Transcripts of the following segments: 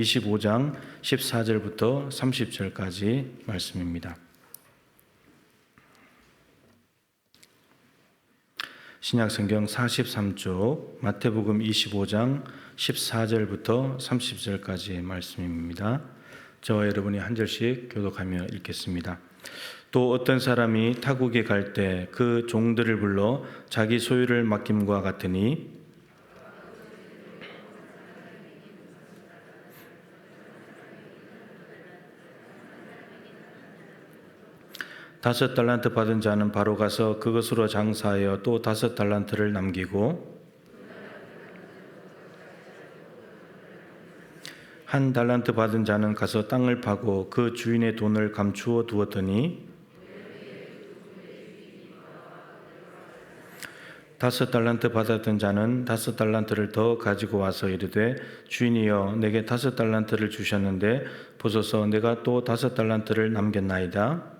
25장 14절부터 30절까지 말씀입니다. 신약 성경 43쪽 마태복음 25장 14절부터 30절까지의 말씀입니다. 저와 여러분이 한 절씩 교독하며 읽겠습니다. 또 어떤 사람이 타국에 갈 때 그 종들을 불러 자기 소유를 맡김과 같으니 다섯 달란트 받은 자는 바로 가서 그것으로 장사하여 또 다섯 달란트를 남기고 한 달란트 받은 자는 가서 땅을 파고 그 주인의 돈을 감추어 두었더니 다섯 달란트 받았던 자는 다섯 달란트를 더 가지고 와서 이르되 주인이여 내게 다섯 달란트를 주셨는데 보소서 내가 또 다섯 달란트를 남겼나이다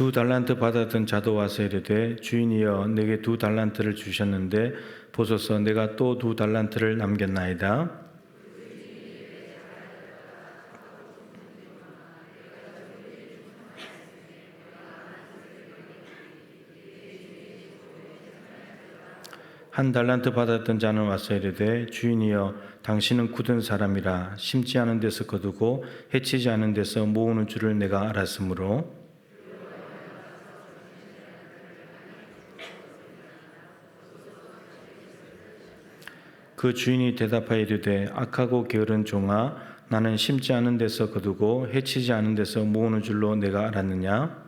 두 달란트 받았던 자도 와서 이르되 주인이여 내게 두 달란트를 주셨는데 보소서 내가 또 두 달란트를 남겼나이다. 한 달란트 받았던 자는 와서 이르되 주인이여 당신은 굳은 사람이라 심지 않은 데서 거두고 해치지 않은 데서 모으는 줄을 내가 알았으므로 그 주인이 대답하여 이르되 악하고 게으른 종아 나는 심지 않은 데서 거두고 해치지 않은 데서 모으는 줄로 내가 알았느냐?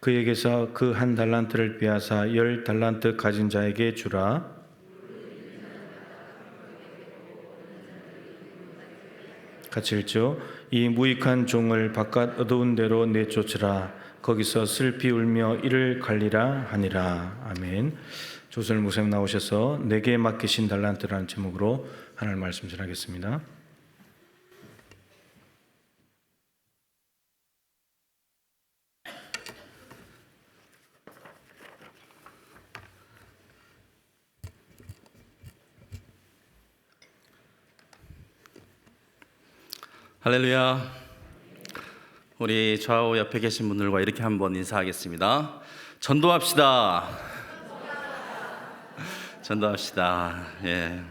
그에게서 그 한 달란트를 빼앗아 열 달란트 가진 자에게 주라 읽죠. 이 무익한 종을 바깥 어두운 데로 내쫓으라. 거기서 슬피 울며 이를 갈리라 하니라. 아멘. 조설 무생 나오셔서 내게 맡기신 달란트라는 제목으로 하나님 말씀 전하겠습니다. 할렐루야. 우리 좌우 옆에 계신 분들과 이렇게 한번 인사하겠습니다. 전도합시다. 전도합시다. 예.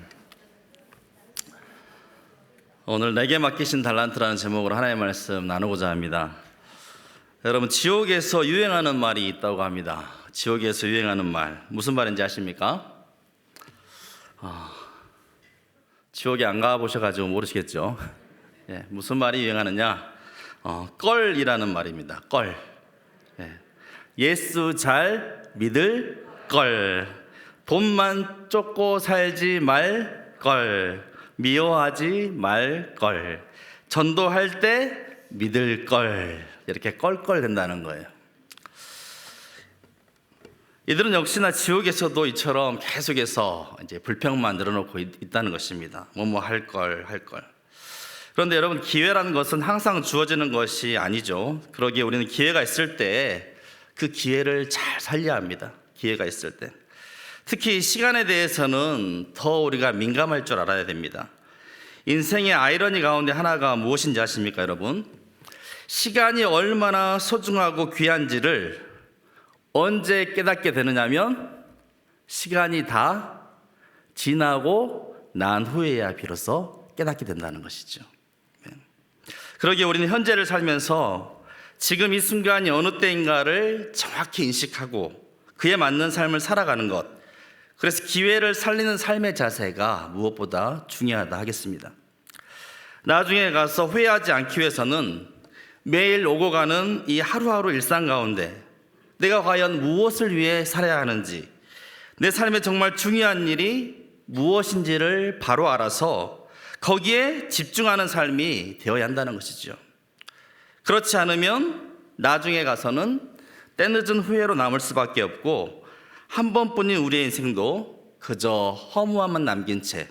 오늘 내게 맡기신 달란트라는 제목으로 하나의 말씀 나누고자 합니다. 여러분 지옥에서 유행하는 말이 있다고 합니다. 지옥에서 유행하는 말 무슨 말인지 아십니까? 아, 지옥에 안 가보셔가지고 모르시겠죠? 예, 무슨 말이 유행하느냐? 어, 껄이라는 말입니다. 껄. 예. 예수 잘 믿을 걸. 돈만 쫓고 살지 말 걸. 미워하지 말 걸. 전도할 때 믿을 걸. 이렇게 껄껄 된다는 거예요. 이들은 역시나 지옥에서도 이처럼 계속해서 이제 불평만 늘어놓고 있- 있다는 것입니다. 뭐뭐 할 걸, 할 걸. 그런데 여러분 기회라는 것은 항상 주어지는 것이 아니죠. 그러기에 우리는 기회가 있을 때 그 기회를 잘 살려야 합니다. 기회가 있을 때. 특히 시간에 대해서는 더 우리가 민감할 줄 알아야 됩니다. 인생의 아이러니 가운데 하나가 무엇인지 아십니까, 여러분? 시간이 얼마나 소중하고 귀한지를 언제 깨닫게 되느냐면 시간이 다 지나고 난 후에야 비로소 깨닫게 된다는 것이죠. 그러기에 우리는 현재를 살면서 지금 이 순간이 어느 때인가를 정확히 인식하고 그에 맞는 삶을 살아가는 것. 그래서 기회를 살리는 삶의 자세가 무엇보다 중요하다 하겠습니다. 나중에 가서 후회하지 않기 위해서는 매일 오고 가는 이 하루하루 일상 가운데 내가 과연 무엇을 위해 살아야 하는지 내 삶에 정말 중요한 일이 무엇인지를 바로 알아서 거기에 집중하는 삶이 되어야 한다는 것이죠. 그렇지 않으면 나중에 가서는 때늦은 후회로 남을 수밖에 없고 한 번뿐인 우리의 인생도 그저 허무함만 남긴 채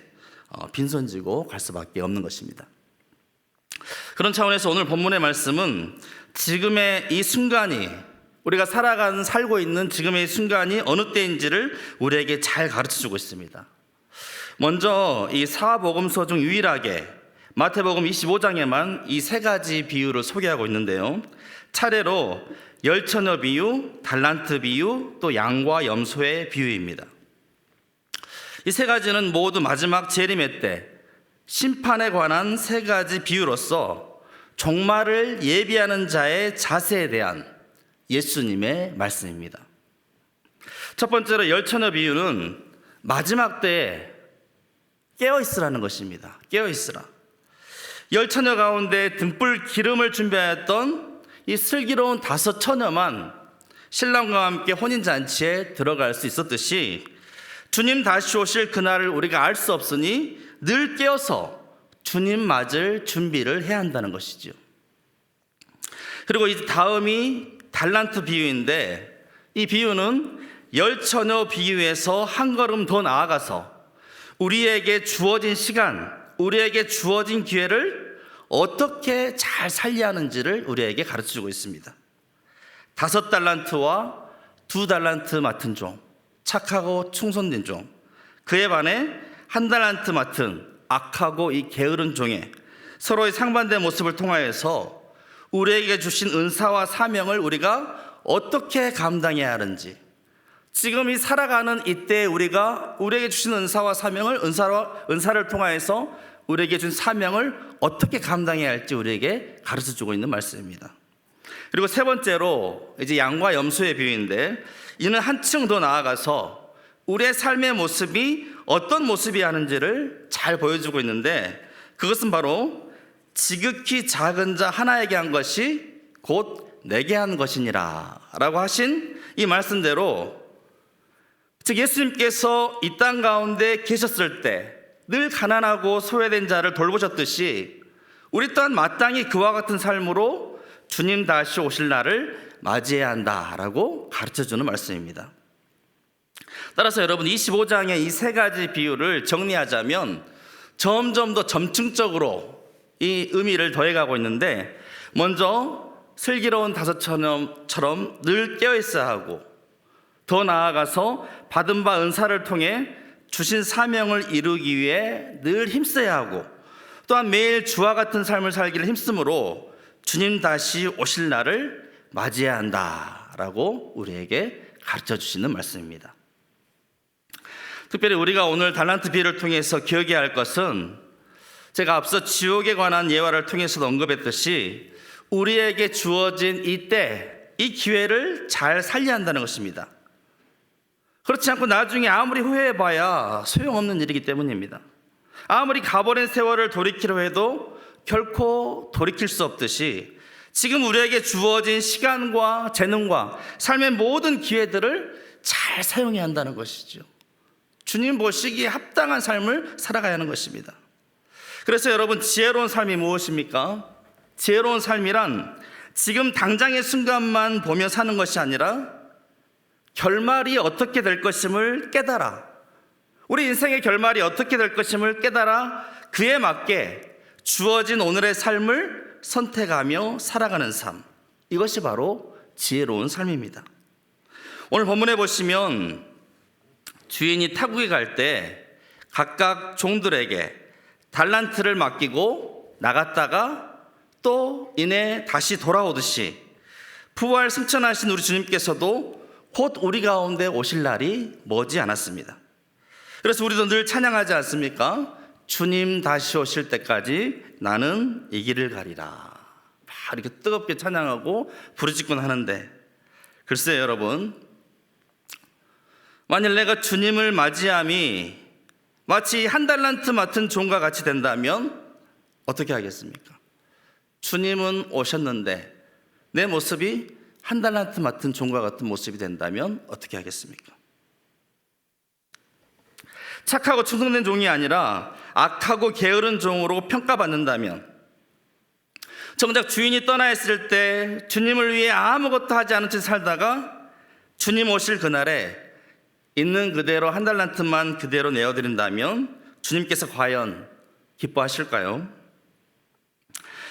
어, 빈손지고 갈 수밖에 없는 것입니다. 그런 차원에서 오늘 본문의 말씀은 지금의 이 순간이 우리가 살아가는 살고 있는 지금의 이 순간이 어느 때인지를 우리에게 잘 가르쳐 주고 있습니다. 먼저 이 사복음서 중 유일하게 마태복음 25장에만 이 세 가지 비유를 소개하고 있는데요. 차례로 열처녀 비유, 달란트 비유, 또 양과 염소의 비유입니다. 이 세 가지는 모두 마지막 재림의 때 심판에 관한 세 가지 비유로서 종말을 예비하는 자의 자세에 대한 예수님의 말씀입니다. 첫 번째로 열처녀 비유는 마지막 때에 깨어 있으라는 것입니다. 깨어 있으라. 열 처녀 가운데 등불 기름을 준비하였던 이 슬기로운 다섯 처녀만 신랑과 함께 혼인 잔치에 들어갈 수 있었듯이 주님 다시 오실 그날을 우리가 알 수 없으니 늘 깨어서 주님 맞을 준비를 해야 한다는 것이죠. 그리고 이 다음이 달란트 비유인데 이 비유는 열 처녀 비유에서 한 걸음 더 나아가서 우리에게 주어진 시간, 우리에게 주어진 기회를 어떻게 잘 살려야 하는지를 우리에게 가르쳐 주고 있습니다. 다섯 달란트와 두 달란트 맡은 종, 착하고 충성된 종, 그에 반해 한 달란트 맡은 악하고 이 게으른 종에 서로의 상반된 모습을 통하여서 우리에게 주신 은사와 사명을 우리가 어떻게 감당해야 하는지 지금 이 살아가는 이때 우리가 우리에게 주신 은사와 사명을 은사로, 은사를 통하여서 우리에게 준 사명을 어떻게 감당해야 할지 우리에게 가르쳐 주고 있는 말씀입니다. 그리고 세 번째로 이제 양과 염소의 비유인데 이는 한층 더 나아가서 우리의 삶의 모습이 어떤 모습이 하는지를 잘 보여주고 있는데 그것은 바로 지극히 작은 자 하나에게 한 것이 곧 내게 한 것이니라 라고 하신 이 말씀대로 즉 예수님께서 이 땅 가운데 계셨을 때 늘 가난하고 소외된 자를 돌보셨듯이 우리 또한 마땅히 그와 같은 삶으로 주님 다시 오실 날을 맞이해야 한다라고 가르쳐 주는 말씀입니다. 따라서 여러분 25장의 이 세 가지 비유를 정리하자면 점점 더 점층적으로 이 의미를 더해가고 있는데 먼저 슬기로운 다섯처럼 늘 깨어 있어야 하고 더 나아가서 받은 바 은사를 통해 주신 사명을 이루기 위해 늘 힘써야 하고 또한 매일 주와 같은 삶을 살기를 힘쓰므로 주님 다시 오실 날을 맞이해야 한다라고 우리에게 가르쳐 주시는 말씀입니다. 특별히 우리가 오늘 달란트 비를 통해서 기억해야 할 것은 제가 앞서 지옥에 관한 예화를 통해서 언급했듯이 우리에게 주어진 이때 이 기회를 잘 살려야 한다는 것입니다. 그렇지 않고 나중에 아무리 후회해봐야 소용없는 일이기 때문입니다. 아무리 가버린 세월을 돌이키려 해도 결코 돌이킬 수 없듯이 지금 우리에게 주어진 시간과 재능과 삶의 모든 기회들을 잘 사용해야 한다는 것이죠. 주님 보시기에 합당한 삶을 살아가야 하는 것입니다. 그래서 여러분 지혜로운 삶이 무엇입니까? 지혜로운 삶이란 지금 당장의 순간만 보며 사는 것이 아니라 결말이 어떻게 될 것임을 깨달아 우리 인생의 결말이 어떻게 될 것임을 깨달아 그에 맞게 주어진 오늘의 삶을 선택하며 살아가는 삶 이것이 바로 지혜로운 삶입니다. 오늘 본문에 보시면 주인이 타국에 갈 때 각각 종들에게 달란트를 맡기고 나갔다가 또 이내 다시 돌아오듯이 부활 승천하신 우리 주님께서도 곧 우리 가운데 오실 날이 머지 않았습니다. 그래서 우리도 늘 찬양하지 않습니까? 주님 다시 오실 때까지 나는 이 길을 가리라. 막 이렇게 뜨겁게 찬양하고 부르짖곤 하는데 글쎄요 여러분 만일 내가 주님을 맞이함이 마치 한 달란트 맡은 종과 같이 된다면 어떻게 하겠습니까? 주님은 오셨는데 내 모습이 한 달란트 맡은 종과 같은 모습이 된다면 어떻게 하겠습니까? 착하고 충성된 종이 아니라 악하고 게으른 종으로 평가받는다면 정작 주인이 떠나 있을 때 주님을 위해 아무것도 하지 않은 채 살다가 주님 오실 그날에 있는 그대로 한 달란트만 그대로 내어드린다면 주님께서 과연 기뻐하실까요?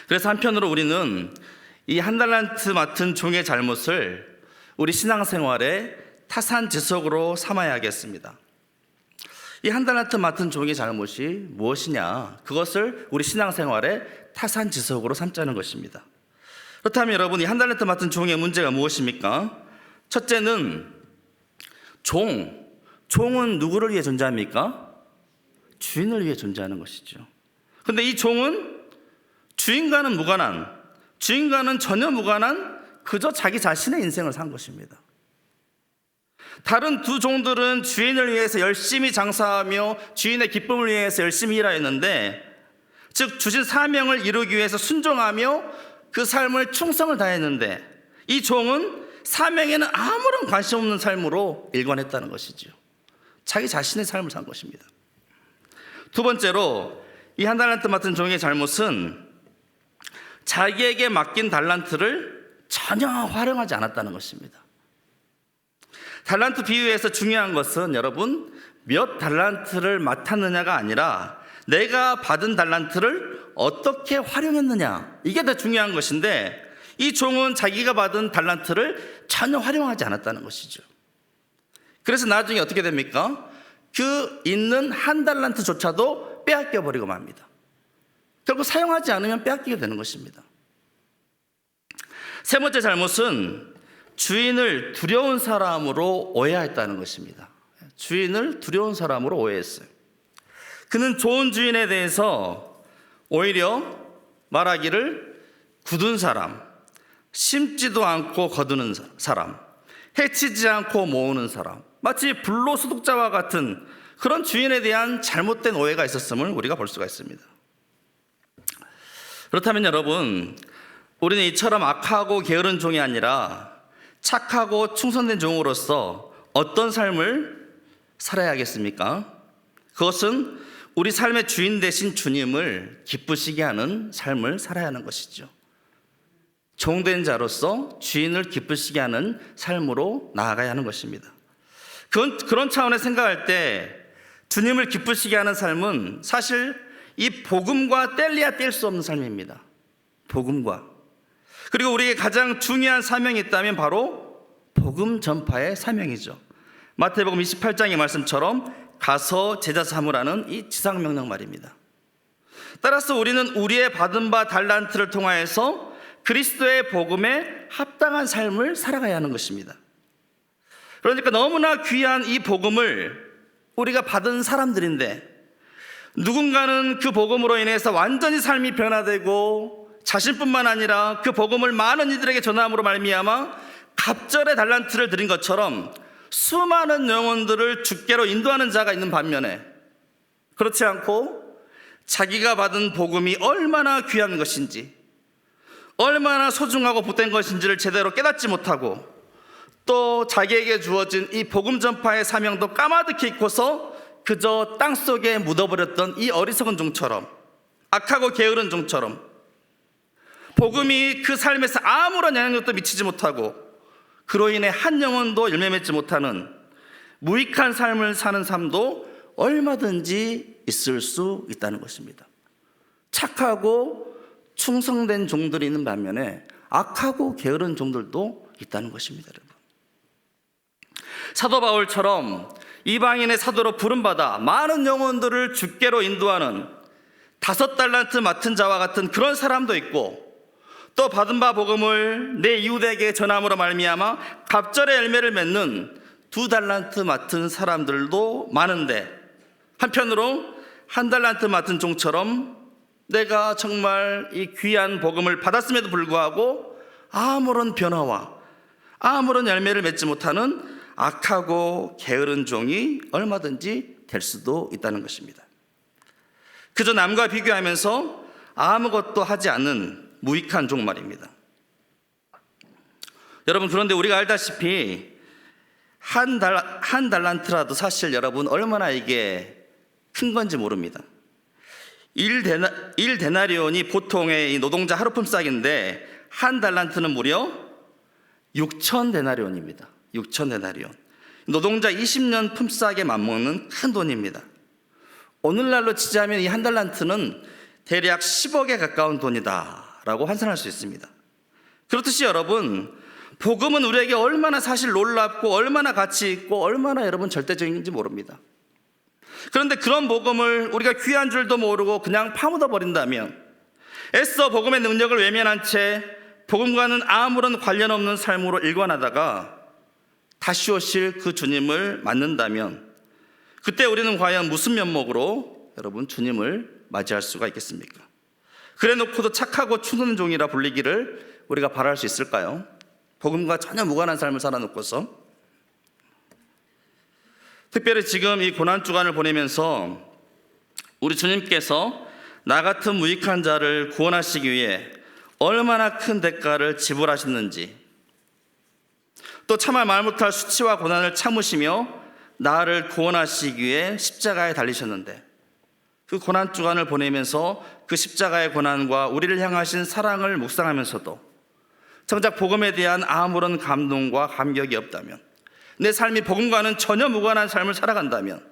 그래서 한편으로 우리는 이 한 달란트 맡은 종의 잘못을 우리 신앙생활의 타산지석으로 삼아야겠습니다. 이 한 달란트 맡은 종의 잘못이 무엇이냐? 그것을 우리 신앙생활의 타산지석으로 삼자는 것입니다. 그렇다면 여러분 이 한 달란트 맡은 종의 문제가 무엇입니까? 첫째는 종. 종은 누구를 위해 존재합니까? 주인을 위해 존재하는 것이죠. 근데 이 종은 주인과는 무관한, 주인과는 전혀 무관한 그저 자기 자신의 인생을 산 것입니다. 다른 두 종들은 주인을 위해서 열심히 장사하며 주인의 기쁨을 위해서 열심히 일하였는데, 즉 주신 사명을 이루기 위해서 순종하며 그 삶을 충성을 다했는데, 이 종은 사명에는 아무런 관심 없는 삶으로 일관했다는 것이죠. 자기 자신의 삶을 산 것입니다. 두 번째로 이 한 달란트 맡은 종의 잘못은 자기에게 맡긴 달란트를 전혀 활용하지 않았다는 것입니다. 달란트 비유에서 중요한 것은 여러분 몇 달란트를 맡았느냐가 아니라 내가 받은 달란트를 어떻게 활용했느냐 이게 더 중요한 것인데 이 종은 자기가 받은 달란트를 전혀 활용하지 않았다는 것이죠. 그래서 나중에 어떻게 됩니까? 그 있는 한 달란트조차도 빼앗겨 버리고 맙니다. 결국 사용하지 않으면 빼앗기게 되는 것입니다. 세 번째 잘못은 주인을 두려운 사람으로 오해했다는 것입니다. 주인을 두려운 사람으로 오해했어요. 그는 좋은 주인에 대해서 오히려 말하기를 굳은 사람, 심지도 않고 거두는 사람, 해치지 않고 모으는 사람, 마치 불로소득자와 같은 그런 주인에 대한 잘못된 오해가 있었음을 우리가 볼 수가 있습니다. 그렇다면 여러분, 우리는 이처럼 악하고 게으른 종이 아니라 착하고 충성된 종으로서 어떤 삶을 살아야겠습니까? 그것은 우리 삶의 주인 대신 주님을 기쁘시게 하는 삶을 살아야 하는 것이죠. 종된 자로서 주인을 기쁘시게 하는 삶으로 나아가야 하는 것입니다. 그런, 그런 차원에 생각할 때 주님을 기쁘시게 하는 삶은 사실 이 복음과 뗄래야 뗄 수 없는 삶입니다. 복음과. 그리고 우리에게 가장 중요한 사명이 있다면 바로 복음 전파의 사명이죠. 마태복음 28장의 말씀처럼 가서 제자 삼으라는 이 지상 명령 말입니다. 따라서 우리는 우리의 받은 바 달란트를 통하여서 그리스도의 복음에 합당한 삶을 살아가야 하는 것입니다. 그러니까 너무나 귀한 이 복음을 우리가 받은 사람들인데 누군가는 그 복음으로 인해서 완전히 삶이 변화되고 자신뿐만 아니라 그 복음을 많은 이들에게 전함으로 말미암아 갑절의 달란트를 드린 것처럼 수많은 영혼들을 주께로 인도하는 자가 있는 반면에 그렇지 않고 자기가 받은 복음이 얼마나 귀한 것인지 얼마나 소중하고 복된 것인지를 제대로 깨닫지 못하고 또 자기에게 주어진 이 복음 전파의 사명도 까마득히 잊고서 그저 땅 속에 묻어버렸던 이 어리석은 종처럼 악하고 게으른 종처럼 복음이 그 삶에서 아무런 영향력도 미치지 못하고 그로 인해 한 영혼도 열매 맺지 못하는 무익한 삶을 사는 삶도 얼마든지 있을 수 있다는 것입니다. 착하고 충성된 종들이 있는 반면에 악하고 게으른 종들도 있다는 것입니다, 여러분. 사도 바울처럼 이방인의 사도로 부름받아 많은 영혼들을 주께로 인도하는 다섯 달란트 맡은 자와 같은 그런 사람도 있고 또 받은 바 복음을 내 이웃에게 전함으로 말미암아 갑절의 열매를 맺는 두 달란트 맡은 사람들도 많은데 한편으로 한 달란트 맡은 종처럼 내가 정말 이 귀한 복음을 받았음에도 불구하고 아무런 변화와 아무런 열매를 맺지 못하는 악하고 게으른 종이 얼마든지 될 수도 있다는 것입니다. 그저 남과 비교하면서 아무것도 하지 않는 무익한 종 말입니다. 여러분 그런데 우리가 알다시피 한, 달, 한 달란트라도 사실 여러분 얼마나 이게 큰 건지 모릅니다. 1데나, 1데나리온이 보통의 이 노동자 하루품 싹인데 한 달란트는 무려 6천 데나리온입니다. 6천 데나리온. 노동자 20년 품삯에 맞먹는 큰 돈입니다. 오늘날로 치자면 이 한 달란트는 대략 10억에 가까운 돈이다라고 환산할 수 있습니다. 그렇듯이 여러분, 복음은 우리에게 얼마나 사실 놀랍고 얼마나 가치 있고 얼마나 여러분 절대적인지 모릅니다. 그런데 그런 복음을 우리가 귀한 줄도 모르고 그냥 파묻어 버린다면 애써 복음의 능력을 외면한 채 복음과는 아무런 관련 없는 삶으로 일관하다가 다시 오실 그 주님을 만난다면 그때 우리는 과연 무슨 면목으로 여러분 주님을 맞이할 수가 있겠습니까? 그래 놓고도 착하고 추는 종이라 불리기를 우리가 바랄 수 있을까요? 복음과 전혀 무관한 삶을 살아놓고서 특별히 지금 이 고난 주간을 보내면서 우리 주님께서 나 같은 무익한 자를 구원하시기 위해 얼마나 큰 대가를 지불하셨는지 또 참아 말 못할 수치와 고난을 참으시며 나를 구원하시기 위해 십자가에 달리셨는데 그 고난 주간을 보내면서 그 십자가의 고난과 우리를 향하신 사랑을 묵상하면서도 정작 복음에 대한 아무런 감동과 감격이 없다면 내 삶이 복음과는 전혀 무관한 삶을 살아간다면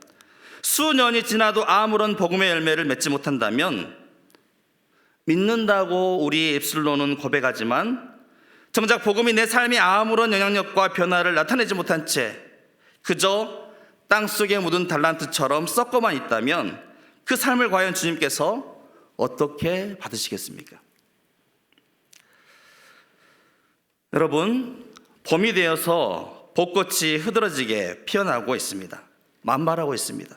수년이 지나도 아무런 복음의 열매를 맺지 못한다면 믿는다고 우리 입술로는 고백하지만 정작 복음이 내 삶에 아무런 영향력과 변화를 나타내지 못한 채 그저 땅 속에 묻은 달란트처럼 썩고만 있다면 그 삶을 과연 주님께서 어떻게 받으시겠습니까? 여러분, 봄이 되어서 벚꽃이 흐드러지게 피어나고 있습니다. 만발하고 있습니다.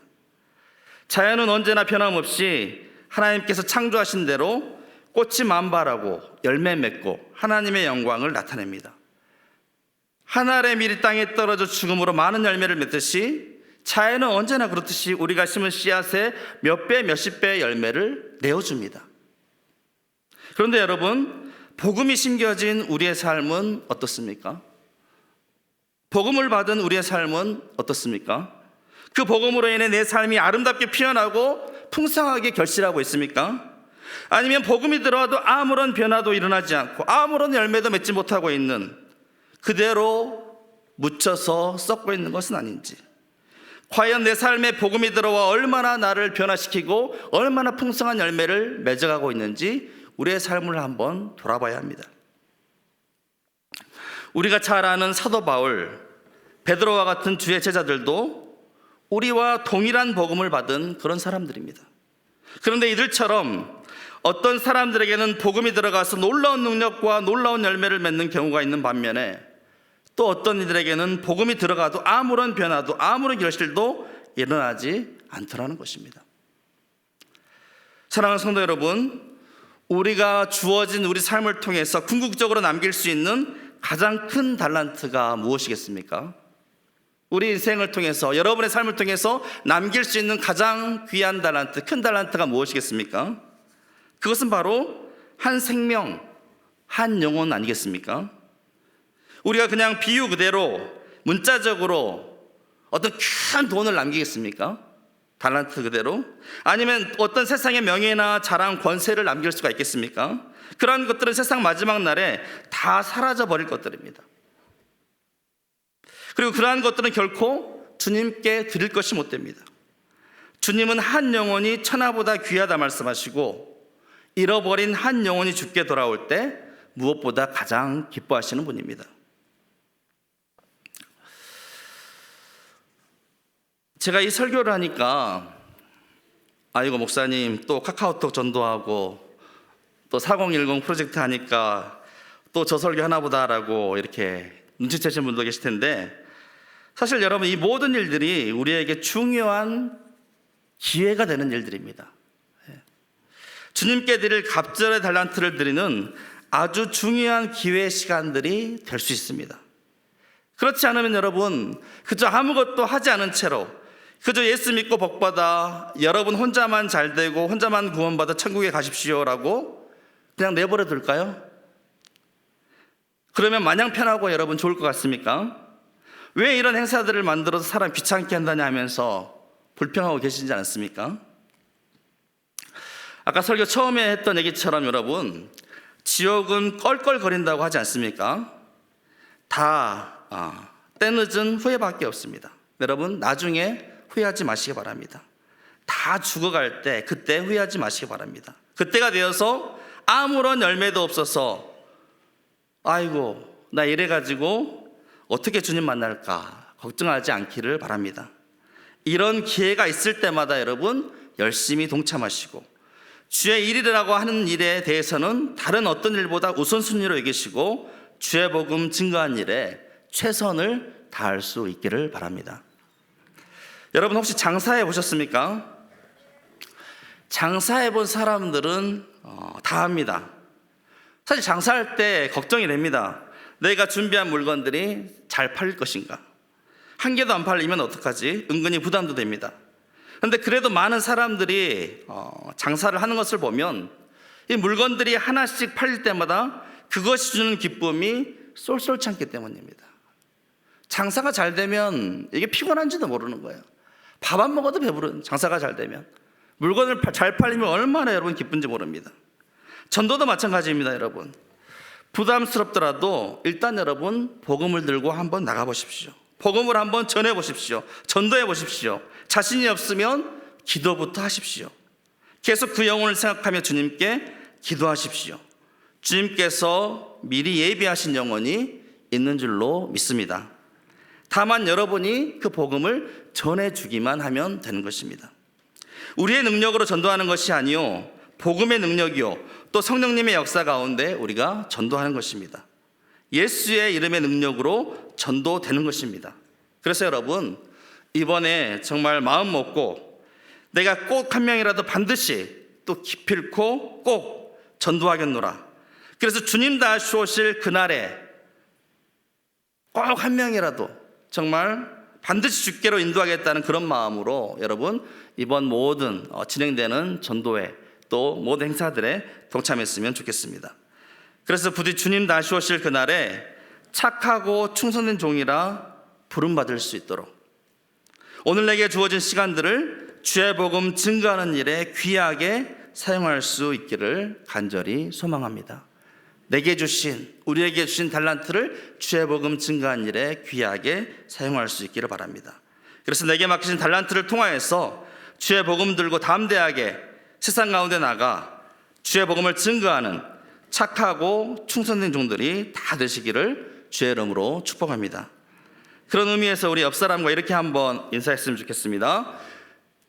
자연은 언제나 변함없이 하나님께서 창조하신 대로 꽃이 만발하고 열매 맺고 하나님의 영광을 나타냅니다. 한 알의 밀이 땅에 떨어져 죽음으로 많은 열매를 맺듯이 자연은 언제나 그렇듯이 우리가 심은 씨앗에 몇 배, 몇십 배의 열매를 내어줍니다. 그런데 여러분, 복음이 심겨진 우리의 삶은 어떻습니까? 복음을 받은 우리의 삶은 어떻습니까? 그 복음으로 인해 내 삶이 아름답게 피어나고 풍성하게 결실하고 있습니까? 아니면 복음이 들어와도 아무런 변화도 일어나지 않고 아무런 열매도 맺지 못하고 있는 그대로 묻혀서 썩고 있는 것은 아닌지 과연 내 삶에 복음이 들어와 얼마나 나를 변화시키고 얼마나 풍성한 열매를 맺어가고 있는지 우리의 삶을 한번 돌아봐야 합니다. 우리가 잘 아는 사도 바울, 베드로와 같은 주의 제자들도 우리와 동일한 복음을 받은 그런 사람들입니다. 그런데 이들처럼 어떤 사람들에게는 복음이 들어가서 놀라운 능력과 놀라운 열매를 맺는 경우가 있는 반면에 또 어떤 이들에게는 복음이 들어가도 아무런 변화도 아무런 결실도 일어나지 않더라는 것입니다. 사랑하는 성도 여러분, 우리가 주어진 우리 삶을 통해서 궁극적으로 남길 수 있는 가장 큰 달란트가 무엇이겠습니까? 우리 인생을 통해서 여러분의 삶을 통해서 남길 수 있는 가장 귀한 달란트, 큰 달란트가 무엇이겠습니까? 그것은 바로 한 생명, 한 영혼 아니겠습니까? 우리가 그냥 비유 그대로 문자적으로 어떤 큰 돈을 남기겠습니까? 달란트 그대로? 아니면 어떤 세상의 명예나 자랑, 권세를 남길 수가 있겠습니까? 그러한 것들은 세상 마지막 날에 다 사라져 버릴 것들입니다. 그리고 그러한 것들은 결코 주님께 드릴 것이 못 됩니다. 주님은 한 영혼이 천하보다 귀하다 말씀하시고 잃어버린 한 영혼이 죽게 돌아올 때 무엇보다 가장 기뻐하시는 분입니다. 제가 이 설교를 하니까 아이고 목사님 또 카카오톡 전도하고 또 4010 프로젝트 하니까 또 저 설교 하나보다라고 이렇게 눈치채신 분도 계실 텐데 사실 여러분 이 모든 일들이 우리에게 중요한 기회가 되는 일들입니다. 예. 주님께 드릴 갑절의 달란트를 드리는 아주 중요한 기회 시간들이 될 수 있습니다. 그렇지 않으면 여러분 그저 아무것도 하지 않은 채로 그저 예수 믿고 복받아 여러분 혼자만 잘 되고 혼자만 구원받아 천국에 가십시오라고 그냥 내버려 둘까요? 그러면 마냥 편하고 여러분 좋을 것 같습니까? 왜 이런 행사들을 만들어서 사람 귀찮게 한다냐 하면서 불평하고 계시지 않습니까? 아까 설교 처음에 했던 얘기처럼 여러분 지옥은 껄껄거린다고 하지 않습니까? 다 아, 때늦은 후회밖에 없습니다. 여러분 나중에 후회하지 마시기 바랍니다. 다 죽어갈 때 그때 후회하지 마시기 바랍니다. 그때가 되어서 아무런 열매도 없어서 아이고 나 이래 가지고 어떻게 주님 만날까 걱정하지 않기를 바랍니다. 이런 기회가 있을 때마다 여러분 열심히 동참하시고 주의 일이라고 하는 일에 대해서는 다른 어떤 일보다 우선순위로 여기시고 주의 복음 증거한 일에 최선을 다할 수 있기를 바랍니다. 여러분 혹시 장사해 보셨습니까? 장사해 본 사람들은 어, 다 합니다. 사실 장사할 때 걱정이 됩니다. 내가 준비한 물건들이 잘 팔릴 것인가? 한 개도 안 팔리면 어떡하지? 은근히 부담도 됩니다. 그런데 그래도 많은 사람들이 어, 장사를 하는 것을 보면 이 물건들이 하나씩 팔릴 때마다 그것이 주는 기쁨이 쏠쏠치 않기 때문입니다. 장사가 잘 되면 이게 피곤한지도 모르는 거예요. 밥 안 먹어도 배부른 장사가 잘 되면 물건을 파- 잘 팔리면 얼마나 여러분 기쁜지 모릅니다. 전도도 마찬가지입니다, 여러분. 부담스럽더라도 일단 여러분 복음을 들고 한번 나가 보십시오. 복음을 한번 전해 보십시오. 전도해 보십시오. 자신이 없으면 기도부터 하십시오. 계속 그 영혼을 생각하며 주님께 기도하십시오. 주님께서 미리 예비하신 영혼이 있는 줄로 믿습니다. 다만 여러분이 그 복음을 전해 주기만 하면 되는 것입니다. 우리의 능력으로 전도하는 것이 아니요 복음의 능력이요 또 성령님의 역사 가운데 우리가 전도하는 것입니다. 예수의 이름의 능력으로 전도되는 것입니다. 그래서 여러분 이번에 정말 마음 먹고 내가 꼭 한 명이라도 반드시 또 기필코 꼭 전도하겠노라. 그래서 주님 다시 오실 그날에 꼭 한 명이라도 정말 반드시 주께로 인도하겠다는 그런 마음으로 여러분 이번 모든 어, 진행되는 전도회 또 모든 행사들에 동참했으면 좋겠습니다. 그래서 부디 주님 다시 오실 그날에 착하고 충성된 종이라 부름받을 수 있도록 오늘 내게 주어진 시간들을 주의 복음 증거하는 일에 귀하게 사용할 수 있기를 간절히 소망합니다. 내게 주신 우리에게 주신 달란트를 주의 복음 증거한 일에 귀하게 사용할 수 있기를 바랍니다. 그래서 내게 맡기신 달란트를 통하여서 주의 복음 들고 담대하게 세상 가운데 나가 주의 복음을 증거하는 착하고 충성된 종들이 다 되시기를 주의 이름으로 축복합니다. 그런 의미에서 우리 옆 사람과 이렇게 한번 인사했으면 좋겠습니다.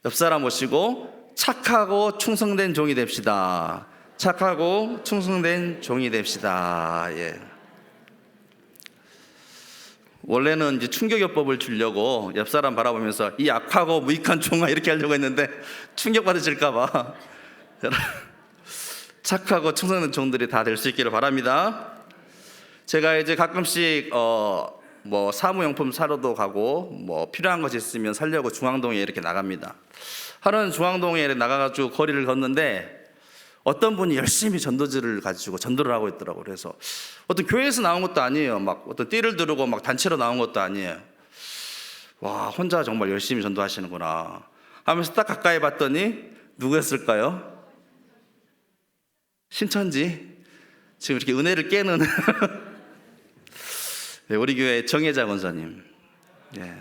옆 사람 모시고 착하고 충성된 종이 됩시다. 착하고 충성된 종이 됩시다. 예. 원래는 이제 충격요법을 주려고 옆 사람 바라보면서 이 악하고 무익한 종아 이렇게 하려고 했는데 충격 받으실까봐 착하고 충성된 종들이 다 될 수 있기를 바랍니다. 제가 이제 가끔씩 어 뭐 사무용품 사러도 가고 뭐 필요한 것이 있으면 살려고 중앙동에 이렇게 나갑니다. 하루는 중앙동에 나가가지고 거리를 걷는데 어떤 분이 열심히 전도지를 가지고 전도를 하고 있더라고요. 그래서 어떤 교회에서 나온 것도 아니에요. 막 어떤 띠를 두르고 막 단체로 나온 것도 아니에요. 와, 혼자 정말 열심히 전도하시는구나. 하면서 딱 가까이 봤더니 누구였을까요? 신천지. 지금 이렇게 은혜를 깨는 네, 우리 교회 정혜자 권사님. 예.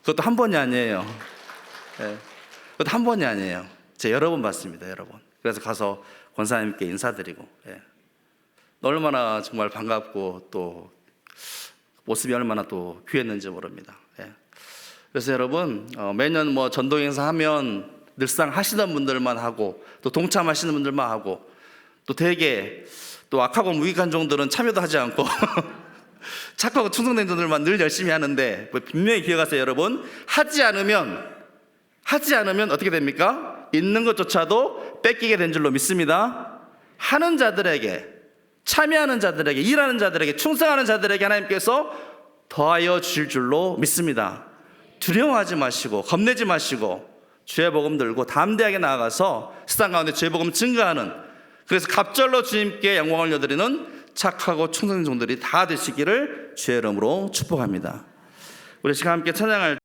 그것도 한 번이 아니에요. 예. 그것도 한 번이 아니에요. 제가 여러 번 봤습니다, 여러 번. 그래서 가서 권사님께 인사드리고, 예. 얼마나 정말 반갑고 또 모습이 얼마나 또 귀했는지 모릅니다. 예. 그래서 여러분 어, 매년 뭐 전도 행사 하면 늘상 하시던 분들만 하고 또 동참하시는 분들만 하고 또 되게 또 악하고 무익한 종들은 참여도 하지 않고 착하고 충성된 분들만 늘 열심히 하는데 뭐 분명히 기억하세요, 여러분. 하지 않으면 하지 않으면 어떻게 됩니까? 있는 것조차도 뺏기게 된 줄로 믿습니다. 하는 자들에게 참여하는 자들에게 일하는 자들에게 충성하는 자들에게 하나님께서 더하여 주실 줄로 믿습니다. 두려워하지 마시고 겁내지 마시고 주의 복음 들고 담대하게 나아가서 세상 가운데 주의 복음 증거하는 그래서 갑절로 주님께 영광을 여드리는 착하고 충성된 종들이 다 되시기를 주의 이름으로 축복합니다. 우리 시간 함께 찬양할